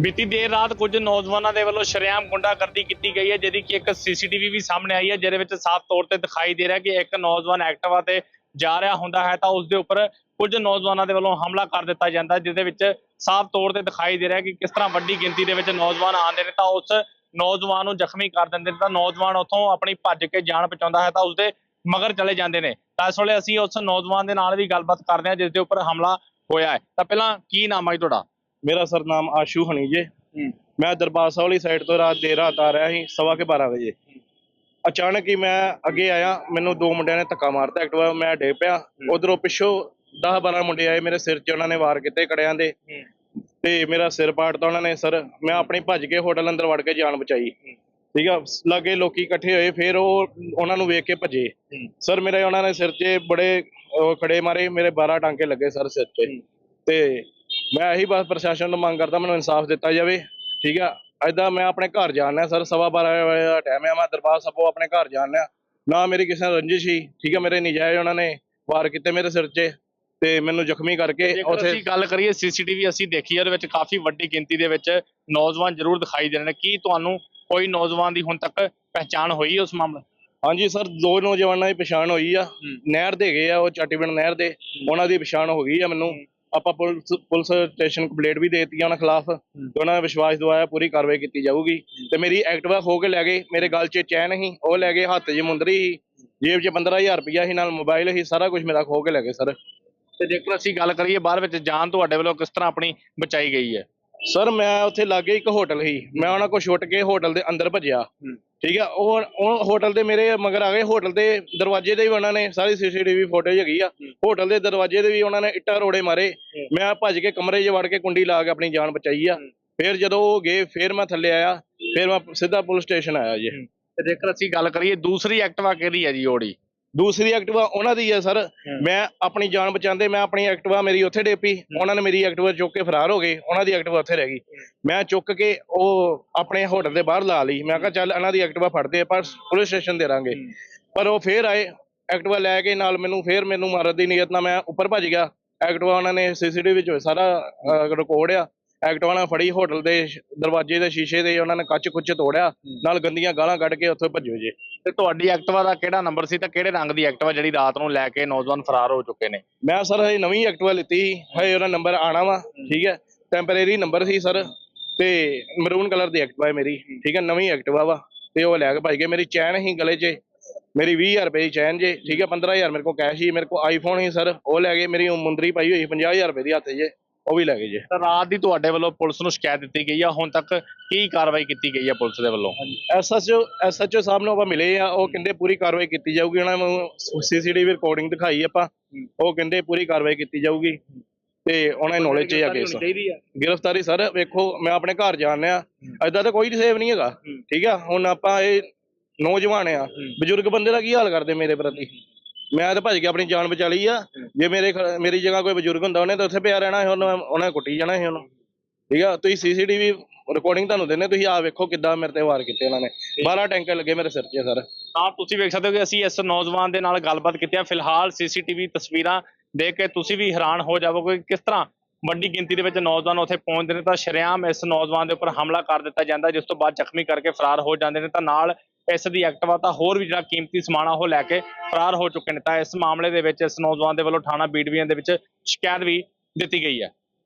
ਬੀਤੀ ਦੇਰ ਰਾਤ ਕੁਝ ਨੌਜਵਾਨਾਂ ਦੇ ਵੱਲੋਂ ਸ਼ਰੇਆਮ ਗੁੰਡਾਗਰਦੀ ਕੀਤੀ ਗਈ ਹੈ ਜਿਹਦੀ ਕਿ ਇੱਕ ਸੀਸੀਟੀਵੀ ਵੀ ਸਾਹਮਣੇ ਆਈ ਹੈ ਜਿਹਦੇ ਵਿੱਚ ਸਾਫ਼ ਤੌਰ ਤੇ ਦਿਖਾਈ ਦੇ ਰਿਹਾ ਕਿ ਇੱਕ ਨੌਜਵਾਨ ਐਕਟਿਵਾ ਤੇ ਜਾ ਰਿਹਾ ਹੁੰਦਾ ਹੈ ਤਾਂ ਉਸ ਦੇ ਉੱਪਰ ਕੁਝ ਨੌਜਵਾਨਾਂ ਦੇ ਵੱਲੋਂ ਹਮਲਾ ਕਰ ਦਿੱਤਾ ਜਾਂਦਾ ਹੈ, ਜਿਹਦੇ ਵਿੱਚ ਸਾਫ਼ ਤੌਰ ਤੇ ਦਿਖਾਈ ਦੇ ਰਿਹਾ ਕਿ ਕਿਸ ਤਰ੍ਹਾਂ ਵੱਡੀ ਗਿਣਤੀ ਦੇ ਵਿੱਚ ਨੌਜਵਾਨ ਆਉਂਦੇ ਨੇ ਤਾਂ ਉਸ ਨੌਜਵਾਨ ਨੂੰ ਜ਼ਖਮੀ ਕਰ ਦਿੰਦੇ ਨੇ ਤਾਂ ਨੌਜਵਾਨ ਉੱਥੋਂ ਆਪਣੀ ਭੱਜ ਕੇ ਜਾਨ ਬਚਾਉਂਦਾ ਹੈ ਤਾਂ ਉਸਦੇ ਮਗਰ ਚਲੇ ਜਾਂਦੇ ਨੇ। ਤਾਂ ਇਸ ਵੇਲੇ ਅਸੀਂ ਉਸ ਨੌਜਵਾਨ ਦੇ ਨਾਲ ਵੀ ਗੱਲਬਾਤ ਕਰਦੇ ਹਾਂ ਜਿਸ ਦੇ ਉੱਪਰ ਹਮਲਾ ਹੋਇਆ ਹੈ। ਤਾਂ ਪਹਿਲਾਂ ਕੀ ਨਾਮ ਹੈ ਜੀ ਤੁਹਾਡਾ? ਮੇਰਾ ਸਰਨਾਮ ਆਸ਼ੂ ਹਣੀ ਜੇ। ਮੈਂ ਦਰਬਾਰ ਸਾਹਿਬ ਵਾਲੀ ਸਾਈਡ ਤੋਂ ਰਾਤ ਦੇਰ ਰਾਤ ਆ ਰਿਹਾ ਸੀ ਸਵਾ ਕੇ 12 ਵਜੇ। ਅਚਾਨਕ ਹੀ ਮੈਂ ਅੱਗੇ ਆਇਆ ਮੈਨੂੰ ਦੋ ਮੁੰਡਿਆਂ ਨੇ ਧੱਕਾ ਮਾਰਤਾ ਐਕਟਿਵਾ ਮੈਂ ਡੇ ਪਿਆ। ਉਧਰੋਂ ਪਿੱਛੋਂ 10 12 ਮੁੰਡੇ ਆਏ ਮੇਰੇ ਸਿਰ 'ਚ ਉਹਨਾਂ ਨੇ ਵਾਰ ਕੀਤੇ ਕੜਿਆਂ ਦੇ। ਤੇ ਮੇਰਾ ਸਿਰ ਪਾੜਤਾ ਉਹਨਾਂ ਨੇ ਸਰ। ਮੈਂ ਆਪਣੀ ਭੱਜ ਕੇ ਹੋਟਲ ਅੰਦਰ ਵੜ ਕੇ ਜਾਨ ਬਚਾਈ। ਠੀਕ ਆ ਲਾਗੇ ਲੋਕੀ ਇਕੱਠੇ ਹੋਏ ਫਿਰ ਉਹ ਉਹਨਾਂ ਨੂੰ ਵੇਖ ਕੇ ਭੱਜੇ। ਸਰ ਮੇਰੇ ਉਹਨਾਂ ਨੇ ਸਿਰ 'ਚ ਬੜੇ ਖੜੇ ਮਾਰੇ ਮੇਰੇ 12 ਟਾਂਕੇ ਲੱਗੇ ਸਰ ਸਿਰ 'ਚ। ਤੇ ਮੈਂ ਇਹੀ ਬਸ ਪ੍ਰਸ਼ਾਸਨ ਨੂੰ ਮੰਗ ਕਰਦਾ ਮੈਨੂੰ ਇਨਸਾਫ ਦਿੱਤਾ ਜਾਵੇ ਠੀਕ ਆ? ਐਦਾਂ ਮੈਂ ਆਪਣੇ ਘਰ ਜਾਣਾ ਸਰ ਸਵਾ ਬਾਰਾਂ ਵਜੇ ਦਾ ਟਾਈਮ ਹੈ ਮੈਂ ਦਰਬਾਰ ਸਾਹਿਬੋਂ ਆਪਣੇ ਘਰ ਜਾਣਾ ਨਾ ਮੇਰੀ ਕਿਸੇ ਨਾਲ ਰੰਜਿਸ਼ ਸੀ ਠੀਕ ਆ? ਮੇਰੇ ਨਜਾਇਜ਼ ਉਹਨਾਂ ਨੇ ਵਾਰ ਕੀਤੇ ਮੇਰੇ ਸਿਰ 'ਚ ਤੇ ਮੈਨੂੰ ਜ਼ਖਮੀ ਕਰਕੇ ਉੱਥੇ ਅਸੀਂ ਗੱਲ ਕਰੀਏ ਸੀਸੀਟੀਵੀ ਅਸੀਂ ਦੇਖੀ ਹੈ ਉਹਦੇ ਵਿੱਚ ਕਾਫੀ ਵੱਡੀ ਗਿਣਤੀ ਦੇ ਵਿੱਚ ਨੌਜਵਾਨ ਜ਼ਰੂਰ ਦਿਖਾਈ ਦੇ ਰਹੇ ਨੇ। ਕੀ ਤੁਹਾਨੂੰ ਕੋਈ ਨੌਜਵਾਨ ਦੀ ਹੁਣ ਤੱਕ ਪਹਿਚਾਣ ਹੋਈ ਹੈ ਉਸ ਮਾਮਲੇ? ਹਾਂਜੀ ਸਰ ਦੋ ਨੌਜਵਾਨਾਂ ਦੀ ਪਛਾਣ ਹੋਈ ਆ। ਨਹਿਰ ਦੇ ਗਏ ਆ ਉਹ ਚਾਟੀਬਿੰਡ ਨਹਿਰ ਦੇ ਉਹਨਾਂ ਦੀ ਪਛਾਣ ਹੋ ਗਈ ਆ ਮੈਨੂੰ। ਆਪਾਂ ਪੁਲਿਸ ਪੁਲਿਸ ਸਟੇਸ਼ਨ ਕੰਪਲੇਂਟ ਵੀ ਦਿੱਤੀ ਉਹਨਾਂ ਖਿਲਾਫ ਤੇ ਉਹਨਾਂ ਨੇ ਵਿਸ਼ਵਾਸ ਦਵਾਇਆ ਪੂਰੀ ਕਾਰਵਾਈ ਕੀਤੀ ਜਾਊਗੀ। ਤੇ ਮੇਰੀ ਐਕਟਿਵਾ ਖੋ ਕੇ ਲੈ ਗਏ ਮੇਰੇ ਗਲ 'ਚ ਚੈਨ ਸੀ ਉਹ ਲੈ ਗਏ ਹੱਥ 'ਚ ਮੁੰਦਰੀ ਸੀ ਜੇਬ 'ਚ 15000 ਰੁਪਇਆ ਸੀ ਨਾਲ ਮੋਬਾਈਲ ਸੀ ਸਾਰਾ ਕੁਝ ਮੇਰਾ ਖੋ ਕੇ ਲੈ ਗਏ ਸਰ। ਤੇ ਜੇਕਰ ਅਸੀਂ ਗੱਲ ਕਰੀਏ ਬਾਹਰ ਵਿੱਚ ਜਾਨ ਤੁਹਾਡੇ ਵੱਲੋਂ ਕਿਸ ਤਰ੍ਹਾਂ ਆਪਣੀ ਬਚਾਈ ਗਈ ਹੈ? ਸਰ ਮੈਂ ਉੱਥੇ ਲਾਗੇ ਇੱਕ ਹੋਟਲ ਸੀ। ਮੈਂ ਉਹਨਾਂ ਕੋਲ ਛੁੱਟ ਕੇ ਹੋਟਲ ਦੇ ਅੰਦਰ ਭੱਜਿਆ। ਠੀਕ ਆ? ਉਹ ਉਹ ਹੋਟਲ ਦੇ ਮੇਰੇ ਮਗਰ ਆ ਗਏ। ਹੋਟਲ ਦੇ ਦਰਵਾਜ਼ੇ ਦੇ ਵੀ ਉਹਨਾਂ ਨੇ ਸਾਰੀ ਸੀਸੀਟੀਵੀ ਫੁਟੇਜ ਹੈਗੀ ਆ। ਹੋਟਲ ਦੇ ਦਰਵਾਜ਼ੇ ਦੇ ਵੀ ਉਹਨਾਂ ਨੇ ਇੱਟਾਂ ਰੋੜੇ ਮਾਰੇ। ਮੈਂ ਭੱਜ ਕੇ ਕਮਰੇ 'ਚ ਵੜ ਕੇ ਕੁੰਡੀ ਲਾ ਕੇ ਆਪਣੀ ਜਾਨ ਬਚਾਈ ਆ। ਫਿਰ ਜਦੋਂ ਉਹ ਗਏ ਫਿਰ ਮੈਂ ਥੱਲੇ ਆਇਆ। ਫਿਰ ਮੈਂ ਸਿੱਧਾ ਪੁਲਿਸ ਸਟੇਸ਼ਨ ਆਇਆ ਜੀ। ਤੇ ਜੇਕਰ ਅਸੀਂ ਗੱਲ ਕਰੀਏ ਦੂਸਰੀ ਐਕਟਿਵਾ ਕਿਹਦੀ ਹੈ ਜੀ ਓੜੀ ਦੂਸਰੀ ਐਕਟਿਵਾ ਉਹਨਾਂ ਦੀ ਹੈ ਸਰ। ਮੈਂ ਆਪਣੀ ਜਾਨ ਬਚਾਉਂਦੇ ਮੈਂ ਆਪਣੀ ਐਕਟਿਵਾ ਮੇਰੀ ਉੱਥੇ ਡੇਪੀ। ਉਹਨਾਂ ਨੇ ਮੇਰੀ ਐਕਟਿਵਾ ਚੁੱਕ ਕੇ ਫਰਾਰ ਹੋ ਗਏ ਉਹਨਾਂ ਦੀ ਐਕਟਿਵਾ ਉੱਥੇ ਰਹਿ ਗਈ। ਮੈਂ ਚੁੱਕ ਕੇ ਉਹ ਆਪਣੇ ਹੋਟਲ ਦੇ ਬਾਹਰ ਲਾ ਲਈ। ਮੈਂ ਕਿਹਾ ਚੱਲ ਇਹਨਾਂ ਦੀ ਐਕਟਿਵਾ ਫੜਦੇ ਆਪਾਂ ਪੁਲਿਸ ਸਟੇਸ਼ਨ ਦੇ ਰਾਂਗੇ ਪਰ ਉਹ ਫੇਰ ਆਏ ਐਕਟਿਵਾ ਲੈ ਕੇ ਨਾਲ ਮੈਨੂੰ ਫੇਰ ਮੈਨੂੰ ਮਾਰਨ ਦੀ ਨੀਅਤ ਨਾਲ ਮੈਂ ਉੱਪਰ ਭੱਜ ਗਿਆ। ਐਕਟਿਵਾ ਉਹਨਾਂ ਨੇ ਸੀਸੀਟੀਵੀ ਵਿੱਚ ਸਾਰਾ ਰਿਕਾਰਡ ਆ। ਐਕਟਿਵਾ ਨਾਲ ਫੜੀ ਹੋਟਲ ਦੇ ਦਰਵਾਜ਼ੇ ਦੇ ਸ਼ੀਸ਼ੇ ਦੇ ਉਹਨਾਂ ਨੇ ਕੱਚ ਕੁੱਚ ਤੋੜਿਆ। ਨਾਲ ਗੰਦੀਆਂ ਗਾਲਾਂ ਕੱਢ ਕੇ ਉੱਥੋਂ ਭੱਜੋ ਜੇ। ਤੇ ਤੁਹਾਡੀ ਐਕਟਿਵਾ ਦਾ ਕਿਹੜਾ ਨੰਬਰ ਸੀ ਤੇ ਕਿਹੜੇ ਰੰਗ ਦੀ ਐਕਟਿਵਾ ਜਿਹੜੀ ਰਾਤ ਨੂੰ ਲੈ ਕੇ ਨੌਜਵਾਨ ਫਰਾਰ ਹੋ ਚੁੱਕੇ ਨੇ? ਮੈਂ ਸਰ ਹਜੇ ਨਵੀਂ ਐਕਟਿਵਾ ਲਿੱਤੀ, ਹਜੇ ਉਹਦਾ ਨੰਬਰ ਆਣਾ ਵਾ, ਠੀਕ ਹੈ? ਟੈਂਪਰੇਰੀ ਨੰਬਰ ਸੀ ਸਰ, ਤੇ ਮਰੂਨ ਕਲਰ ਦੀ ਐਕਟਿਵਾ ਹੈ ਮੇਰੀ, ਠੀਕ ਹੈ? ਨਵੀਂ ਐਕਟਿਵਾ ਵਾ, ਤੇ ਉਹ ਲੈ ਕੇ ਭਾਈ ਗਏ। ਮੇਰੀ ਚੈਨ ਸੀ ਗਲੇ 'ਚ, ਮੇਰੀ 20000 ਰੁਪਏ ਦੀ ਚੈਨ ਜੇ ਠੀਕ ਹੈ? 15000 ਮੇਰੇ ਕੋਲ ਕੈਸ਼ ਸੀ, ਮੇਰੇ ਕੋਲ ਆਈਫੋਨ ਸੀ ਸਰ, ਉਹ ਲੈ ਗਏ ਮੇਰੀ ਮੁੰਦਰੀ ਪਾਈ ਹੋਈ 50000 ਰੁਪਏ ਦੀ ਹੱਥ 'ਚ। ਉਹ ਵੀ ਲੈ ਗਏ ਜੇ। ਤਾਂ ਰਾਤ ਦੀ ਤੁਹਾਡੇ ਵੱਲੋਂ ਪੁਲਿਸ ਨੂੰ ਸ਼ਿਕਾਇਤ ਦਿੱਤੀ ਗਈ ਆ ਹੁਣ ਤੱਕ ਕੀ ਕਾਰਵਾਈ ਕੀਤੀ ਗਈ ਹੈ ਪੁਲਿਸ ਦੇ ਵੱਲੋਂ? ਐਸਐਚਓ ਐਸਐਚਓ ਸਾਹਿਬ ਨੂੰ ਆਪਾਂ ਮਿਲੇ ਆ ਉਹ ਕਹਿੰਦੇ ਪੂਰੀ ਕਾਰਵਾਈ ਕੀਤੀ ਜਾਊਗੀ ਉਹਨਾਂ ਨੂੰ ਸੀਸੀਟੀਵੀ ਰਿਕਾਰਡਿੰਗ ਦਿਖਾਈ ਆਪਾਂ। ਉਹ ਕਹਿੰਦੇ ਪੂਰੀ ਕਾਰਵਾਈ ਕੀਤੀ ਜਾਊਗੀ ਤੇ ਉਹਨਾਂ ਦੀ ਨੌਲੇਜ 'ਚ ਆ ਕੇਸ ਗ੍ਰਿਫਤਾਰੀ ਸਰ। ਵੇਖੋ ਮੈਂ ਆਪਣੇ ਘਰ ਜਾਣਿਆ ਏਦਾਂ ਤਾਂ ਕੋਈ ਸੇਵ ਨਹੀਂ ਹੈਗਾ ਠੀਕ ਆ? ਹੁਣ ਆਪਾਂ ਇਹ ਨੌਜਵਾਨ ਆ ਬਜ਼ੁਰਗ ਬੰਦੇ ਦਾ ਕੀ ਹਾਲ ਕਰਦੇ ਮੇਰੇ ਪ੍ਰਤੀ? ਮੈਂ ਤਾਂ ਭੱਜ ਕੇ ਆਪਣੀ ਜਾਨ ਬਚਾ ਲਈ ਆ। ਜੇ ਮੇਰੇ ਖ- ਮੇਰੀ ਜਗ੍ਹਾ ਕੋਈ ਬਜ਼ੁਰਗ ਹੁੰਦਾ ਉਹਨੇ ਤਾਂ ਉੱਥੇ ਪਿਆ ਰਹਿਣਾ ਸੀ ਉਹਨੂੰ ਉਹਨੇ ਕੁੱਟੀ ਜਾਣਾ ਸੀ ਉਹਨੂੰ। ਠੀਕ ਆ? ਤੁਸੀਂ ਸੀਸੀਟੀਵੀ ਰਿਕਾਰਡਿੰਗ ਤੁਹਾਨੂੰ ਦਿੰਦੇ ਤੁਸੀਂ ਆ ਵੇਖੋ ਕਿੱਦਾਂ ਮੇਰੇ ਤੇ ਵਾਰ ਕੀਤੇ ਇਹਨਾਂ ਨੇ। 12 ਟੈਂਕੇ ਲੱਗੇ ਮੇਰੇ ਸਿਰ 'ਚ ਸਰ। ਤਾਂ ਤੁਸੀਂ ਵੇਖ ਸਕਦੇ ਹੋ ਕਿ ਅਸੀਂ ਇਸ ਨੌਜਵਾਨ ਦੇ ਨਾਲ ਗੱਲਬਾਤ ਕੀਤੀ ਹੈ ਫਿਲਹਾਲ ਸੀਸੀਟੀਵੀ ਤਸਵੀਰਾਂ ਦੇਖ ਕੇ ਤੁਸੀਂ ਵੀ ਹੈਰਾਨ ਹੋ ਜਾਵੋਗੇ ਕਿ ਕਿਸ ਤਰ੍ਹਾਂ ਵੱਡੀ ਗਿਣਤੀ ਦੇ ਵਿੱਚ ਨੌਜਵਾਨ ਉੱਥੇ ਪਹੁੰਚਦੇ ਨੇ। ਤਾਂ ਸ਼ਰੇਆਮ ਇਸ ਨੌਜਵਾਨ ਦੇ ਉੱਪਰ ਹਮਲਾ ਕਰ ਦਿੱਤਾ ਜਾਂਦਾ ਜਿਸ ਤੋਂ ਬਾਅਦ ਜ਼ਖਮੀ ਕਰਕੇ ਫਰਾਰ ਹੋ ਜਾਂਦੇ ਨੇ। ਤਾਂ ਨਾਲ ਇਸ ਦੀ ਐਕਟਵਾ ਤਾਂ ਹੋਰ ਵੀ ਜਿਹੜਾ ਕੀਮਤੀ ਸਮਾਨ ਆ, ਉਹ ਲੈ ਕੇ ਫਰਾਰ ਹੋ ਚੁੱਕੇ ਨੇ। ਤਾਂ ਇਸ ਮਾਮਲੇ ਦੇ ਵਿੱਚ ਇਸ ਨੌਜਵਾਨ ਦੇ ਵੱਲੋਂ ਥਾਣਾ ਬੀਡਵੀਆਂ ਦੇ ਵਿੱਚ ਸ਼ਿਕਾਇਤ ਵੀ ਦਿੱਤੀ ਗਈ ਹੈ।